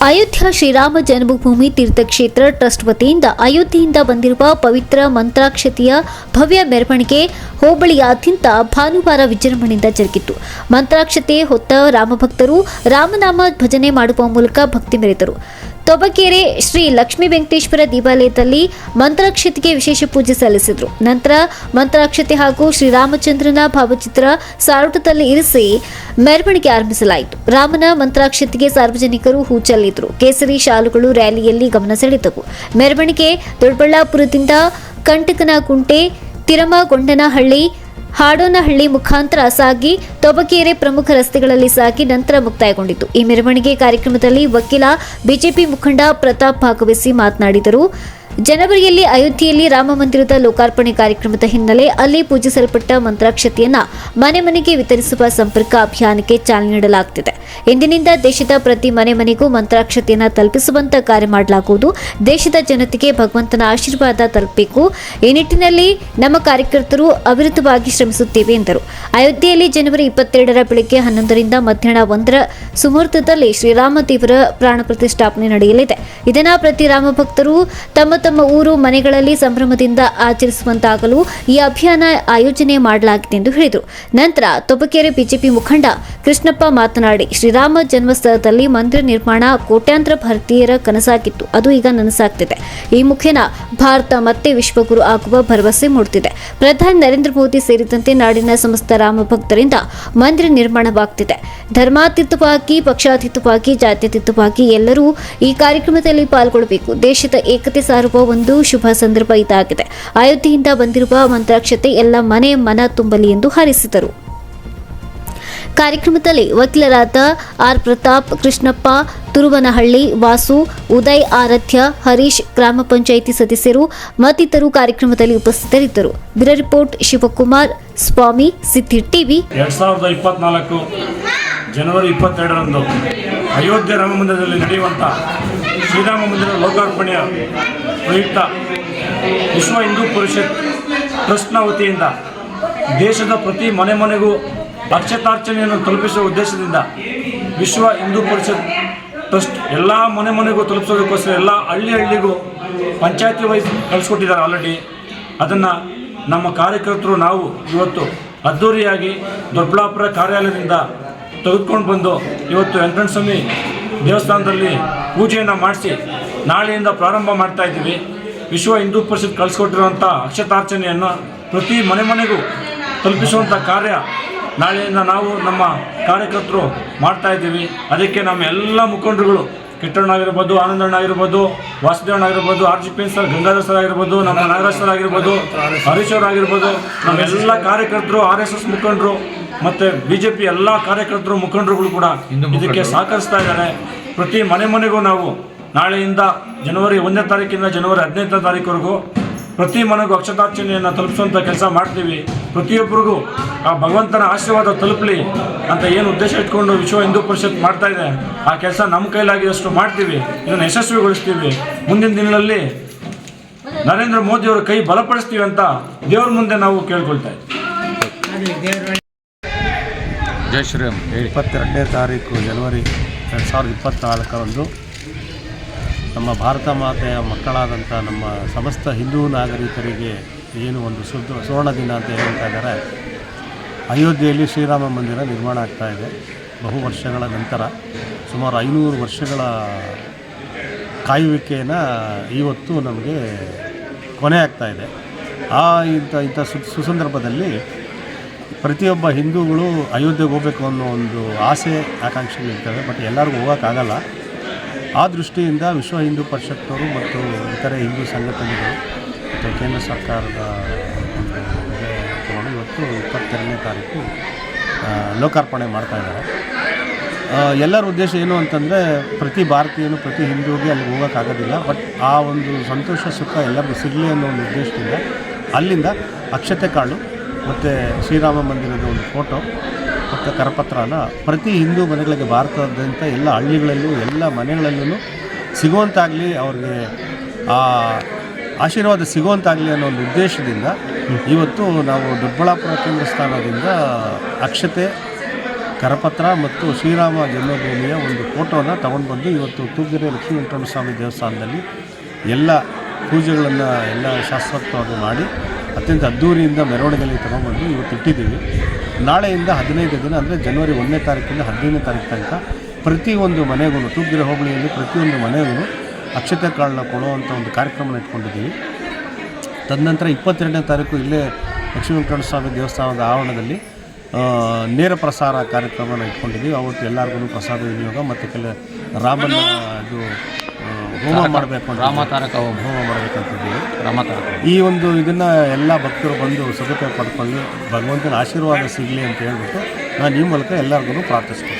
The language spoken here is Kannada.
ಅಯೋಧ್ಯ ಶ್ರೀರಾಮ ಜನ್ಮಭೂಮಿ ತೀರ್ಥಕ್ಷೇತ್ರ ಟ್ರಸ್ಟ್ ವತಿಯಿಂದ ಅಯೋಧ್ಯೆಯಿಂದ ಬಂದಿರುವ ಪವಿತ್ರ ಮಂತ್ರಾಕ್ಷತೆಯ ಭವ್ಯ ಮೆರವಣಿಗೆ ಹೋಬಳಿಯಾದ್ಯಂತ ಭಾನುವಾರ ವಿಜೃಂಭಣೆಯಿಂದ ಜರುಗಿತು. ಮಂತ್ರಾಕ್ಷತೆ ಹೊತ್ತ ರಾಮಭಕ್ತರು ರಾಮನಾಮ ಭಜನೆ ಮಾಡುವ ಮೂಲಕ ಭಕ್ತಿ ಮೆರೆದರು. ತೊಬಕೆರೆ ಶ್ರೀ ಲಕ್ಷ್ಮೀ ವೆಂಕಟೇಶ್ವರ ದೇವಾಲಯದಲ್ಲಿ ಮಂತ್ರಾಕ್ಷತೆಗೆ ವಿಶೇಷ ಪೂಜೆ ಸಲ್ಲಿಸಿದರು. ನಂತರ ಮಂತ್ರಾಕ್ಷತೆ ಹಾಗೂ ಶ್ರೀರಾಮಚಂದ್ರನ ಭಾವಚಿತ್ರ ಸಾರೋಟದಲ್ಲಿ ಇರಿಸಿ ಮೆರವಣಿಗೆ ಆರಂಭಿಸಲಾಯಿತು. ರಾಮನ ಮಂತ್ರಾಕ್ಷತೆಗೆ ಸಾರ್ವಜನಿಕರು ಹೂ ಕೇಸರಿ ಶಾಲುಗಳು ರ್ಯಾಲಿಯಲ್ಲಿ ಗಮನ ಸೆಳೆದವು. ಮೆರವಣಿಗೆ ದೊಡ್ಡಬಳ್ಳಾಪುರದಿಂದ ಕಂಟಕನಕುಂಟೆ ತಿರಮಗೊಂಡನಹಳ್ಳಿ ಹಾಡೋನಹಳ್ಳಿ ಮುಖಾಂತರ ಸಾಗಿ ತೊಬಕೇರೆ ಪ್ರಮುಖ ರಸ್ತೆಗಳಲ್ಲಿ ಸಾಗಿ ನಂತರ ಮುಕ್ತಾಯಗೊಂಡಿತು. ಈ ಮೆರವಣಿಗೆ ಕಾರ್ಯಕ್ರಮದಲ್ಲಿ ವಕೀಲ, ಬಿಜೆಪಿ ಮುಖಂಡ ಪ್ರತಾಪ್ ಭಾಗವಹಿಸಿ ಮಾತನಾಡಿದರು. ಜನವರಿಯಲ್ಲಿ ಅಯೋಧ್ಯೆಯಲ್ಲಿ ರಾಮ ಮಂದಿರದ ಲೋಕಾರ್ಪಣೆ ಕಾರ್ಯಕ್ರಮದ ಹಿನ್ನೆಲೆ ಅಲ್ಲಿ ಪೂಜಿಸಲ್ಪಟ್ಟ ಮಂತ್ರಾಕ್ಷತೆಯನ್ನ ಮನೆ ಮನೆಗೆ ವಿತರಿಸುವ ಸಂಪರ್ಕ ಅಭಿಯಾನಕ್ಕೆ ಚಾಲನೆ ನೀಡಲಾಗುತ್ತಿದೆ ಇಂದಿನಿಂದ ದೇಶದ ಪ್ರತಿ ಮನೆ ಮನೆಗೂ ಮಂತ್ರಾಕ್ಷತೆಯನ್ನು ತಲುಪಿಸುವಂತ ಕಾರ್ಯ ಮಾಡಲಾಗುವುದು. ದೇಶದ ಜನತೆಗೆ ಭಗವಂತನ ಆಶೀರ್ವಾದ ತಲುಪಬೇಕು. ಈ ನಿಟ್ಟಿನಲ್ಲಿ ನಮ್ಮ ಕಾರ್ಯಕರ್ತರು ಅವಿರತವಾಗಿ ಶ್ರಮಿಸುತ್ತೇವೆ ಎಂದರು. ಅಯೋಧ್ಯೆಯಲ್ಲಿ ಜನವರಿ ಇಪ್ಪತ್ತೆರಡರ ಬೆಳಗ್ಗೆ ಹನ್ನೊಂದರಿಂದ ಮಧ್ಯಾಹ್ನ ಒಂದರ ಸುಮೂರ್ತದಲ್ಲಿ ಶ್ರೀರಾಮ ದೇವರ ಪ್ರಾಣ ಪ್ರತಿಷ್ಠಾಪನೆ ನಡೆಯಲಿದೆ. ಇದನ್ನ ಪ್ರತಿ ರಾಮ ಭಕ್ತರು ತಮ್ಮ ತಮ್ಮ ಊರು, ಮನೆಗಳಲ್ಲಿ ಸಂಭ್ರಮದಿಂದ ಆಚರಿಸುವಂತಾಗಲು ಈ ಅಭಿಯಾನ ಆಯೋಜನೆ ಮಾಡಲಾಗಿದೆ ಎಂದು ಹೇಳಿದರು. ನಂತರ ತೊಬಕೆರೆ ಬಿಜೆಪಿ ಮುಖಂಡ ಕೃಷ್ಣಪ್ಪ ಮಾತನಾಡಿ ಶ್ರೀರಾಮ ಜನ್ಮಸ್ಥಳದಲ್ಲಿ ಮಂದಿರ ನಿರ್ಮಾಣ ಕೋಟ್ಯಾಂತರ ಭಾರತೀಯರ ಕನಸಾಗಿತ್ತು. ಅದು ಈಗ ನನಸಾಗ್ತಿದೆ. ಈ ಮುಖೇನ ಭಾರತ ಮತ್ತೆ ವಿಶ್ವಗುರು ಆಗುವ ಭರವಸೆ ಮೂಡುತ್ತಿದೆ ಪ್ರಧಾನಿ ನರೇಂದ್ರ ಮೋದಿ ಸೇರಿದಂತೆ ನಾಡಿನ ಸಮಸ್ತ ರಾಮ ಭಕ್ತರಿಂದ ಮಂದಿರ ನಿರ್ಮಾಣವಾಗ್ತಿದೆ. ಧರ್ಮಾತೀತವಾಗಿ, ಪಕ್ಷಾತೀತವಾಗಿ, ಜಾತ್ಯತೀತವಾಗಿ ಎಲ್ಲರೂ ಈ ಕಾರ್ಯಕ್ರಮದಲ್ಲಿ ಪಾಲ್ಗೊಳ್ಳಬೇಕು. ದೇಶದ ಏಕತೆ ಸಾರುವ ಒಂದು ಶುಭ ಸಂದರ್ಭ ಇದಾಗಿದೆ. ಅಯೋಧ್ಯೆಯಿಂದ ಬಂದಿರುವ ಮಂತ್ರಾಕ್ಷತೆ ಎಲ್ಲ ಮನೆ ಮನ ತುಂಬಲಿ ಎಂದು ಹಾರೈಸಿದರು. ಕಾರ್ಯಕ್ರಮದಲ್ಲಿ ವಕೀಲರಾದ ಆರ್ ಪ್ರತಾಪ್ ಕೃಷ್ಣಪ್ಪ, ತುರುವನಹಳ್ಳಿ ವಾಸು, ಉದಯ್ ಆರಾಧ್ಯ ಹರೀಶ್ ಗ್ರಾಮ ಪಂಚಾಯಿತಿ ಸದಸ್ಯರು ಮತ್ತಿತರರು ಕಾರ್ಯಕ್ರಮದಲ್ಲಿ ಉಪಸ್ಥಿತರಿದ್ದರು. ಬ್ಯೂರೋ ರಿಪೋರ್ಟ್, ಶಿವಕುಮಾರ್, ಸ್ವಾಮಿ, ಸಿದ್ಧಿ ಟಿವಿ. ಜನವರಿ ಇಪ್ಪತ್ತೆರಡರಂದು ಅಯೋಧ್ಯೆ ರಾಮ ಮಂದಿರದಲ್ಲಿ ನಡೆಯುವಂಥ ಶ್ರೀರಾಮ ಮಂದಿರ ಲೋಕಾರ್ಪಣೆಯ ಪ್ರಯುಕ್ತ ವಿಶ್ವ ಹಿಂದೂ ಪರಿಷತ್ ಟ್ರಸ್ಟ್ನ ವತಿಯಿಂದ ದೇಶದ ಪ್ರತಿ ಮನೆ ಮನೆಗೂ ಅಕ್ಷತಾರ್ಚನೆಯನ್ನು ತಲುಪಿಸುವ ಉದ್ದೇಶದಿಂದ ವಿಶ್ವ ಹಿಂದೂ ಪರಿಷತ್ ಟ್ರಸ್ಟ್ ಎಲ್ಲ ಮನೆ ಮನೆಗೂ ತಲುಪಿಸೋದಕ್ಕೋಸ್ಕರ ಎಲ್ಲ ಹಳ್ಳಿ ಹಳ್ಳಿಗೂ ಪಂಚಾಯತಿ ವೈಸ್ ಕಳಿಸ್ಕೊಟ್ಟಿದ್ದಾರೆ ಆಲ್ರೆಡಿ ಅದನ್ನು ನಮ್ಮ ಕಾರ್ಯಕರ್ತರು ನಾವು ಇವತ್ತು ಅದ್ಧೂರಿಯಾಗಿ ದೊಡ್ಡಬಳ್ಳಾಪುರ ಕಾರ್ಯಾಲಯದಿಂದ ತೆಗೆದುಕೊಂಡು ಬಂದು ಇವತ್ತು ವೆಂಕಟಸ್ವಾಮಿ ಸ್ವಾಮಿ ದೇವಸ್ಥಾನದಲ್ಲಿ ಪೂಜೆಯನ್ನು ಮಾಡಿಸಿ ನಾಳೆಯಿಂದ ಪ್ರಾರಂಭ ಮಾಡ್ತಾ ಇದ್ದೀವಿ. ವಿಶ್ವ ಹಿಂದೂ ಪರಿಷತ್ ಕಳಿಸ್ಕೊಟ್ಟಿರುವಂಥ ಅಕ್ಷತಾರ್ಚನೆಯನ್ನು ಪ್ರತಿ ಮನೆ ಮನೆಗೂ ತಲುಪಿಸುವಂಥ ಕಾರ್ಯ ನಾಳೆಯಿಂದ ನಾವು ನಮ್ಮ ಕಾರ್ಯಕರ್ತರು ಮಾಡ್ತಾ ಇದ್ದೀವಿ. ಅದಕ್ಕೆ ನಮ್ಮ ಎಲ್ಲ ಮುಖಂಡರುಗಳು ಕಿಟ್ಟಣ್ಣ ಆಗಿರ್ಬೋದು ಆನಂದಣ್ಣ ಆಗಿರ್ಬೋದು ವಾಸುದೇವಣ್ಣ ಆಗಿರ್ಬೋದು R G P sir Gangadhar sir ಆಗಿರ್ಬೋದು ನಮ್ಮ ನಾಗರಾಜ್ ಸರ್ ಆಗಿರ್ಬೋದು ಹರೀಶ್ ಅವ್ರು ಆಗಿರ್ಬೋದು ನಮ್ಮೆಲ್ಲ ಕಾರ್ಯಕರ್ತರು ಆರ್ ಎಸ್ ಎಸ್ ಮುಖಂಡರು ಮತ್ತು ಬಿ ಜೆ ಪಿ ಎಲ್ಲ ಕಾರ್ಯಕರ್ತರು ಮುಖಂಡರುಗಳು ಕೂಡ ಇದಕ್ಕೆ ಸಹಕರಿಸ್ತಾ ಇದ್ದಾರೆ. ಪ್ರತಿ ಮನೆ ಮನೆಗೂ ನಾವು ನಾಳೆಯಿಂದ ಜನವರಿ ಒಂದನೇ ತಾರೀಕಿಂದ ಜನವರಿ ಹದಿನೈದನೇ ತಾರೀಕುವರೆಗೂ ಪ್ರತಿ ಮನೆಗೂ ಅಕ್ಷತಾರ್ಚನೆಯನ್ನು ತಲುಪಿಸುವಂಥ ಕೆಲಸ ಮಾಡ್ತೀವಿ. ಪ್ರತಿಯೊಬ್ಬರಿಗೂ ಆ ಭಗವಂತನ ಆಶೀರ್ವಾದ ತಲುಪಲಿ ಅಂತ ಏನು ಉದ್ದೇಶ ಇಟ್ಕೊಂಡು ವಿಶ್ವ ಹಿಂದೂ ಪರಿಷತ್ ಮಾಡ್ತಾ ಇದೆ ಆ ಕೆಲಸ ನಮ್ಮ ಕೈಲಾಗಿದಷ್ಟು ಮಾಡ್ತೀವಿ ಇದನ್ನು ಯಶಸ್ವಿಗೊಳಿಸ್ತೀವಿ. ಮುಂದಿನ ದಿನಗಳಲ್ಲಿ ನರೇಂದ್ರ ಮೋದಿಯವರ ಕೈ ಬಲಪಡಿಸ್ತೀವಿ ಅಂತ ದೇವ್ರ ಮುಂದೆ ನಾವು ಕೇಳ್ಕೊಳ್ತಾ ಇದ್ದೀವಿ ಜೈ ಶ್ರೀರಾಮ್ ಇಪ್ಪತ್ತೆರಡನೇ ತಾರೀಕು ಜನವರಿ ಎರಡು ಸಾವಿರದ ಇಪ್ಪತ್ತ್ನಾಲ್ಕರಂದು ನಮ್ಮ ಭಾರತ ಮಾತೆಯ ಮಕ್ಕಳಾದಂಥ ನಮ್ಮ ಸಮಸ್ತ ಹಿಂದೂ ನಾಗರಿಕರಿಗೆ ಏನು ಒಂದು ಸುದ್ದು ಸುವರ್ಣ ದಿನ ಅಂತ ಹೇಳ್ತಾ ಅಯೋಧ್ಯೆಯಲ್ಲಿ ಶ್ರೀರಾಮ ಮಂದಿರ ನಿರ್ಮಾಣ ಆಗ್ತಾ ಇದೆ. ಬಹು ವರ್ಷಗಳ ನಂತರ ಸುಮಾರು ಐನೂರು ವರ್ಷಗಳ ಕಾಯುವಿಕೆಯನ್ನು ಇವತ್ತು ನಮಗೆ ಕೊನೆ ಆಗ್ತಾ ಇದೆ. ಆ ಇಂಥ ಇಂಥ ಸು, ಸುಸಂದರ್ಭದಲ್ಲಿ ಪ್ರತಿಯೊಬ್ಬ ಹಿಂದೂಗಳು ಅಯೋಧ್ಯೆಗೆ ಹೋಗಬೇಕು ಅನ್ನೋ ಒಂದು ಆಸೆ ಆಕಾಂಕ್ಷೆಗಳಿರ್ತವೆ ಬಟ್ ಎಲ್ಲರಿಗೂ ಹೋಗೋಕ್ಕಾಗಲ್ಲ. ಆ ದೃಷ್ಟಿಯಿಂದ ವಿಶ್ವ ಹಿಂದೂ ಪರಿಷತ್ನವರು ಮತ್ತು ಇತರೆ ಹಿಂದೂ ಸಂಘಟನೆಗಳು ಮತ್ತು ಕೇಂದ್ರ ಸರ್ಕಾರದ ಒಂದು ಇವತ್ತು ಇಪ್ಪತ್ತೆರಡನೇ ತಾರೀಕು ಲೋಕಾರ್ಪಣೆ ಮಾಡ್ತಾ ಇದ್ದಾರೆ. ಎಲ್ಲರ ಉದ್ದೇಶ ಏನು ಅಂತಂದರೆ ಪ್ರತಿ ಭಾರತೀಯನು ಪ್ರತಿ ಹಿಂದೂಗೆ ಅಲ್ಲಿಗೆ ಹೋಗೋಕ್ಕಾಗೋದಿಲ್ಲ, ಬಟ್ ಆ ಒಂದು ಸಂತೋಷ, ಸುಖ ಎಲ್ಲರಿಗೂ ಸಿಗಲಿ ಅನ್ನೋ ಒಂದು ಉದ್ದೇಶದಿಂದ ಅಲ್ಲಿಂದ ಅಕ್ಷತೆ ಕಾಳು ಮತ್ತು ಶ್ರೀರಾಮ ಮಂದಿರದ ಒಂದು ಫೋಟೋ ಮತ್ತು ಕರಪತ್ರನ ಪ್ರತಿ ಹಿಂದೂ ಮನೆಗಳಿಗೆ ಭಾರತದಾದ್ಯಂತ ಎಲ್ಲ ಹಳ್ಳಿಗಳಲ್ಲೂ, ಎಲ್ಲ ಮನೆಗಳಲ್ಲೂ ಸಿಗುವಂತಾಗಲಿ ಅವ್ರಿಗೆ ಆ ಆಶೀರ್ವಾದ ಸಿಗುವಂತಾಗಲಿ ಅನ್ನೋ ಒಂದು ಉದ್ದೇಶದಿಂದ ಇವತ್ತು ನಾವು ದೊಡ್ಡಬಳ್ಳಾಪುರ ಕೇಂದ್ರ ಸ್ಥಾನದಿಂದ ಅಕ್ಷತೆ, ಕರಪತ್ರ ಮತ್ತು ಶ್ರೀರಾಮ ಜನ್ಮಭೂಮಿಯ ಒಂದು ಫೋಟೋನ ತಗೊಂಡು ಬಂದು ಇವತ್ತು ತೂಗೆರೆ ಲಕ್ಷ್ಮೀ ಸ್ವಾಮಿ ದೇವಸ್ಥಾನದಲ್ಲಿ ಎಲ್ಲ ಪೂಜೆಗಳನ್ನು ಎಲ್ಲ ಶಾಸ್ತ್ರೋಕ್ತವಾಗಿ ಮಾಡಿ ಅತ್ಯಂತ ಅದ್ದೂರಿಯಿಂದ ಮೆರವಣಿಗೆಯಲ್ಲಿ ತಗೊಂಡ್ಬಂದು ಇವತ್ತು ಇಟ್ಟಿದ್ದೀವಿ. ನಾಳೆಯಿಂದ ಹದಿನೈದು ದಿನ, ಅಂದರೆ ಜನವರಿ ಒಂದನೇ ತಾರೀಕಿಂದ ಹದಿನೈದನೇ ತಾರೀಕು ತನಕ ಪ್ರತಿಯೊಂದು ಮನೆಗೂ ತೂಗಿರ ಹೋಬಳಿಯಲ್ಲಿ ಪ್ರತಿಯೊಂದು ಮನೆಗೂ ಅಕ್ಷತೆ ಕಾಳನ್ನ ಕೊಡುವಂಥ ಒಂದು ಕಾರ್ಯಕ್ರಮನ ಇಟ್ಕೊಂಡಿದ್ದೀವಿ. ತದನಂತರ ಇಪ್ಪತ್ತೆರಡನೇ ತಾರೀಕು ಇಲ್ಲೇ ಲಕ್ಷ್ಮೀ ಸ್ವಾಮಿ ದೇವಸ್ಥಾನದ ಆವರಣದಲ್ಲಿ ನೇರ ಪ್ರಸಾರ ಕಾರ್ಯಕ್ರಮನ ಇಟ್ಕೊಂಡಿದ್ದೀವಿ. ಅವತ್ತು ಎಲ್ಲರಿಗೂ ಪ್ರಸಾದ ವಿನಿಯೋಗ, ಮತ್ತು ಕೆಲ ರಾಮನ ಇದು ಹೋಮ ಮಾಡಬೇಕು ಅಂತ ರಾಮತಾರಕ ಹೋಮ ಹೋಮ ರಾಮ ರಾಮತಾರಕ ಈ ಒಂದು ಇದನ್ನು ಎಲ್ಲ ಭಕ್ತರು ಬಂದು ಸದುಪಯೋಗ ಪಡ್ಕೊಂಡು ಭಗವಂತನ ಆಶೀರ್ವಾದ ಸಿಗಲಿ ಅಂತ ಹೇಳ್ಬಿಟ್ಟು ನಾನು ಈ ಮೂಲಕ ಎಲ್ಲರಿಗೂ ಪ್ರಾರ್ಥಿಸ್ತೀನಿ.